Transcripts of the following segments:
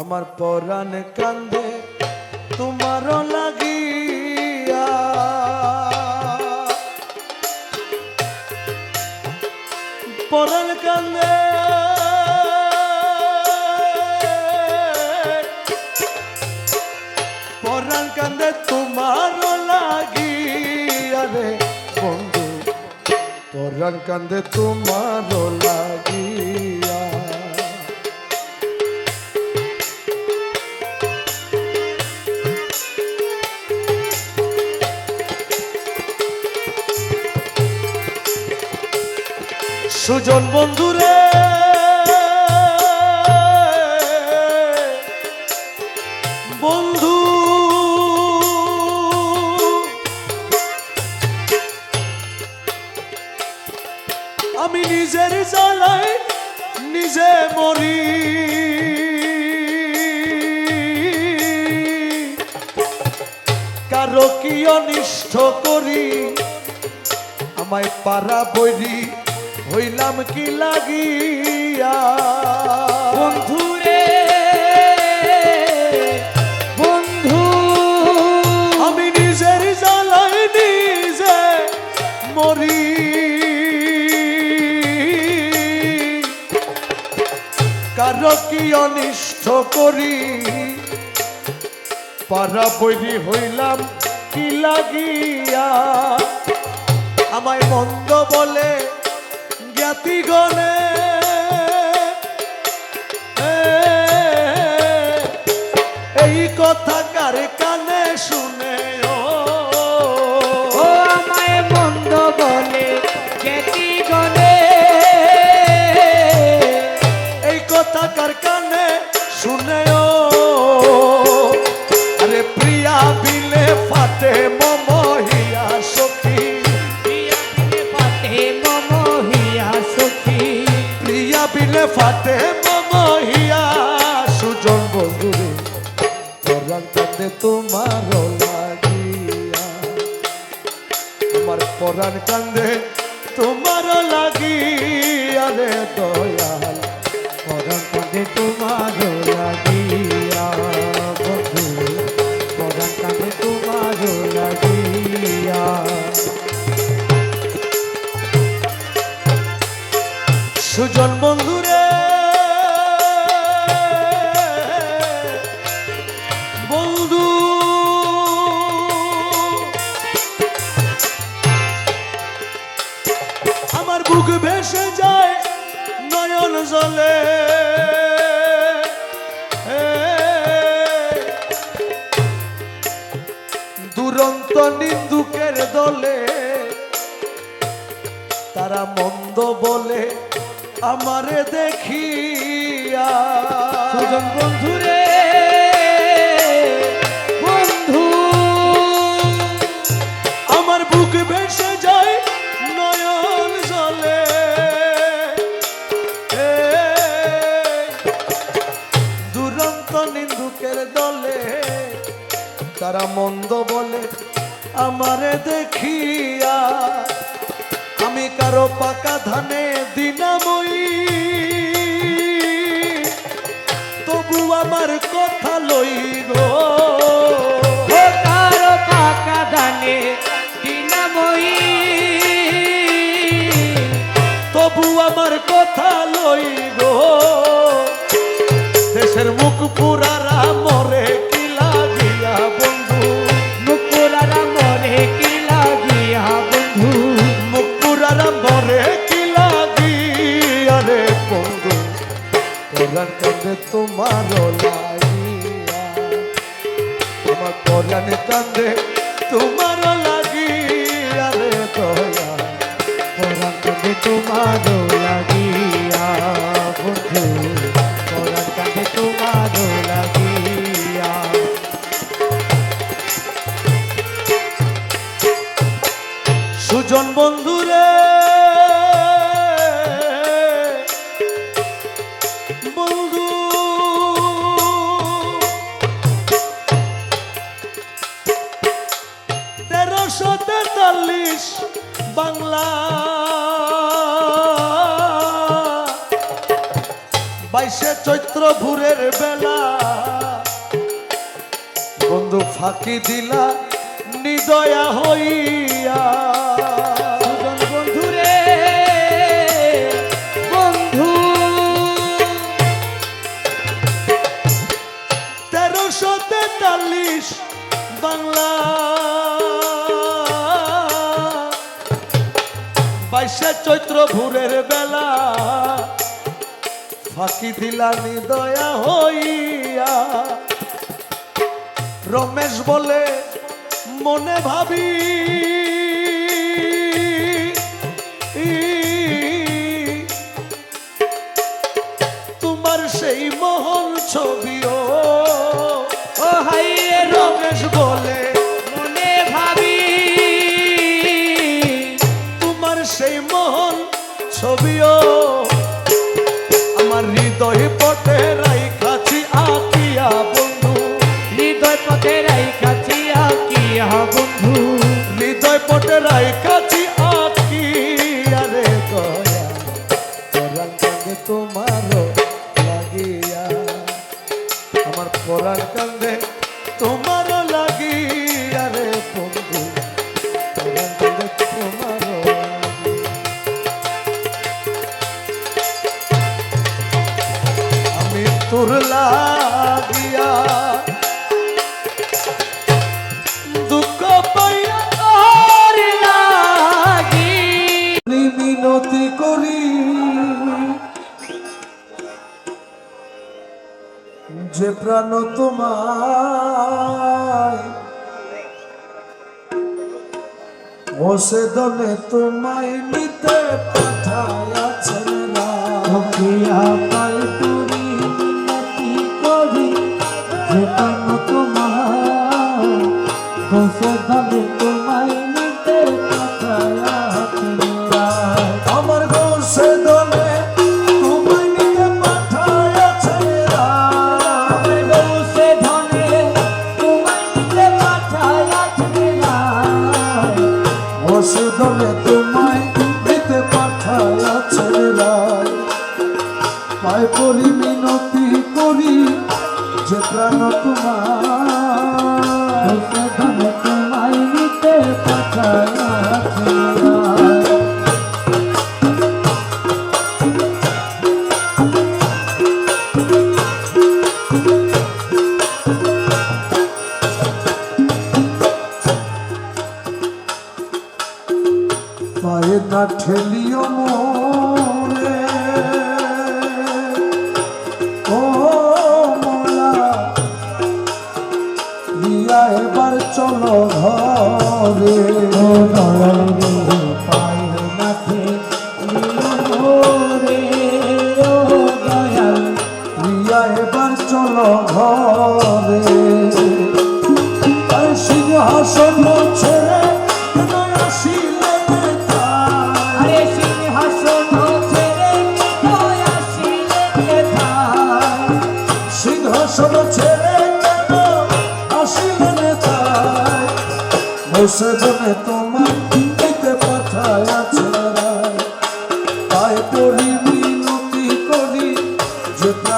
আমার পরাণ কান্দে, তোমারও লাগিয়া। পরাণ কান্দে পরাণ কান্দে, তোমারও লাগিয়া রে বন্ধু। পরাণ কান্দে, তোমারও লাগিয়া সুজন বন্ধুরে বন্ধু। আমি নিজের জ্বালাই নিজে মরি। কারও কি অনিষ্ট করি? আমায় পারা বৈরি হইলাম কি লাগিয়া? বন্ধুরে বন্ধু। আমি নিজের জ্বালাই নিজে মরি। কারও কি অনিষ্ট করি? পারা বৈরি হইলাম কি লাগিয়া? আমায় মন্দ বলে জ্ঞাতি গণে। এই কথা কার কানে শুনে প্রিয়া বিলে সুজন বন্ধুরে পরাণ কান্দে তোমার লাগিয়া। তোমার পরাণ কান্দে তোমার লাগিয়া রে দয়াল। পরম কাঁদে তোমার লাগিয়া, বন্ধু। পরম কাঁদে তোমার লাগিয়া। সুজন দুরন্ত নিন্দুকের দলে, তারা মন্দ বলে আমারে দেখিয়া। সুজন, বন্ধুরে, বন্ধু, আমার বুক ভেসে যায় নয়ন জলে। দুরন্ত নিন্দুকের দলে তারা মন্দ বলে আমারে দেখিয়া আমি কারও পাকা ধানে দিনাময়ী। তবু আমার কথা লই গো কারও পাকা দানে দিনাময়ী। তবু আমার কথা লই গো আমার কান্দে দেশ বাংলা। বাইশে চৈত্র ভোরের বেলা বন্ধু ফাঁকি দিলা নিদয়া হইয়া। তেরোশো তেতাল্লিশ বাংলা। বাইশে চৈত্র ভোরের বেলা। ফাঁকি দিলানি দয়া হইয়া। রমেশ বলে মনে ভাবি জানানো তোমায়। মোসেদনে তোমায় নিতে পাঠায় আছে না পাইবে তোমায় করি মিনতি করি যে প্রাণ তোমার। তোমায় নিতে পায়ে না ঠেলিও মন যাবে সিংহাসন ছেড়ে সেজনে তোমার দিতে পাঠায় আছে তাই করি মিনতি করি যেতে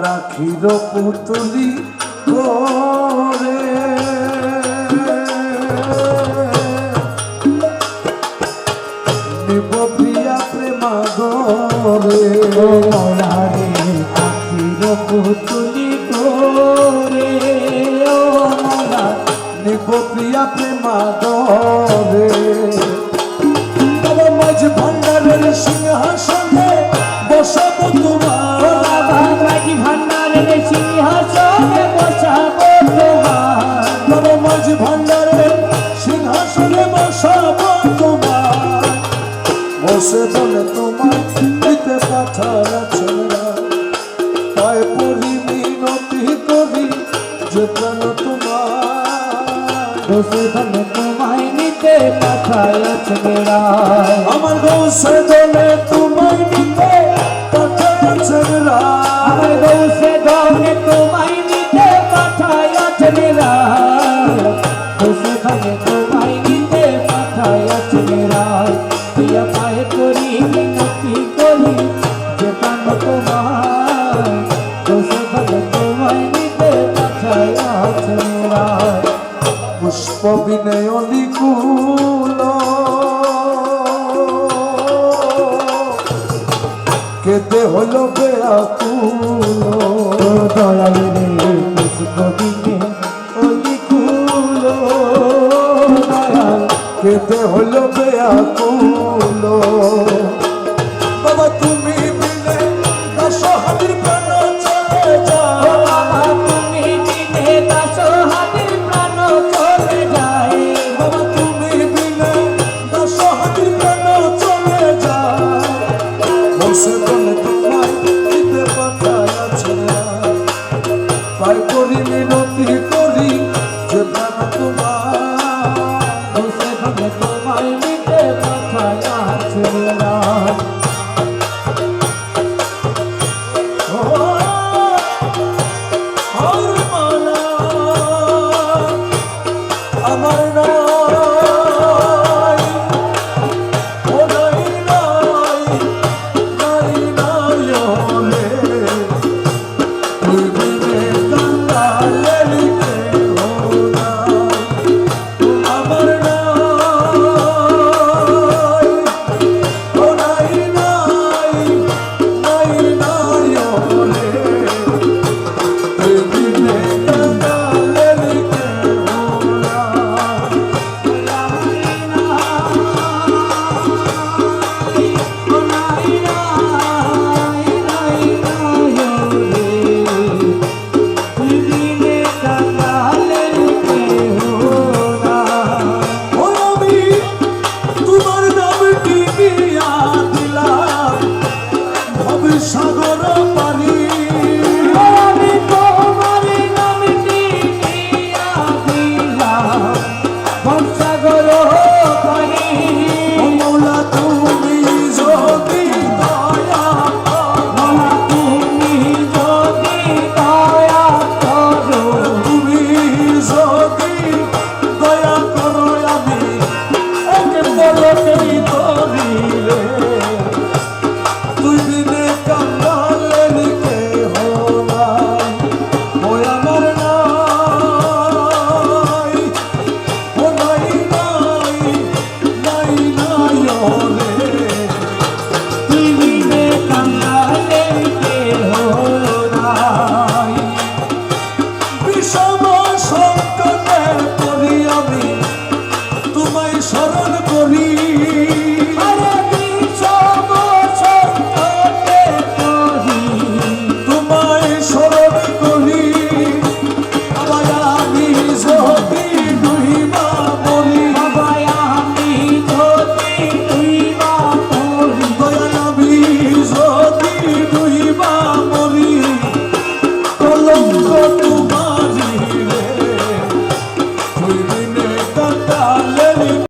রাখিল পুতুলি করে ছেলেরা তাই পড়ি মিনতি করি যে প্রাণ তোমার। তোমায় নিতে মাথায় ছেলেরা আমার গোসে বিনয় নিকুল কেতে হলো বেড়াকুল দয়াল রে কৃষ্ণবিনে অলিকুল দয়াল। কেতে হলো বেড়াকুল আবার করিলে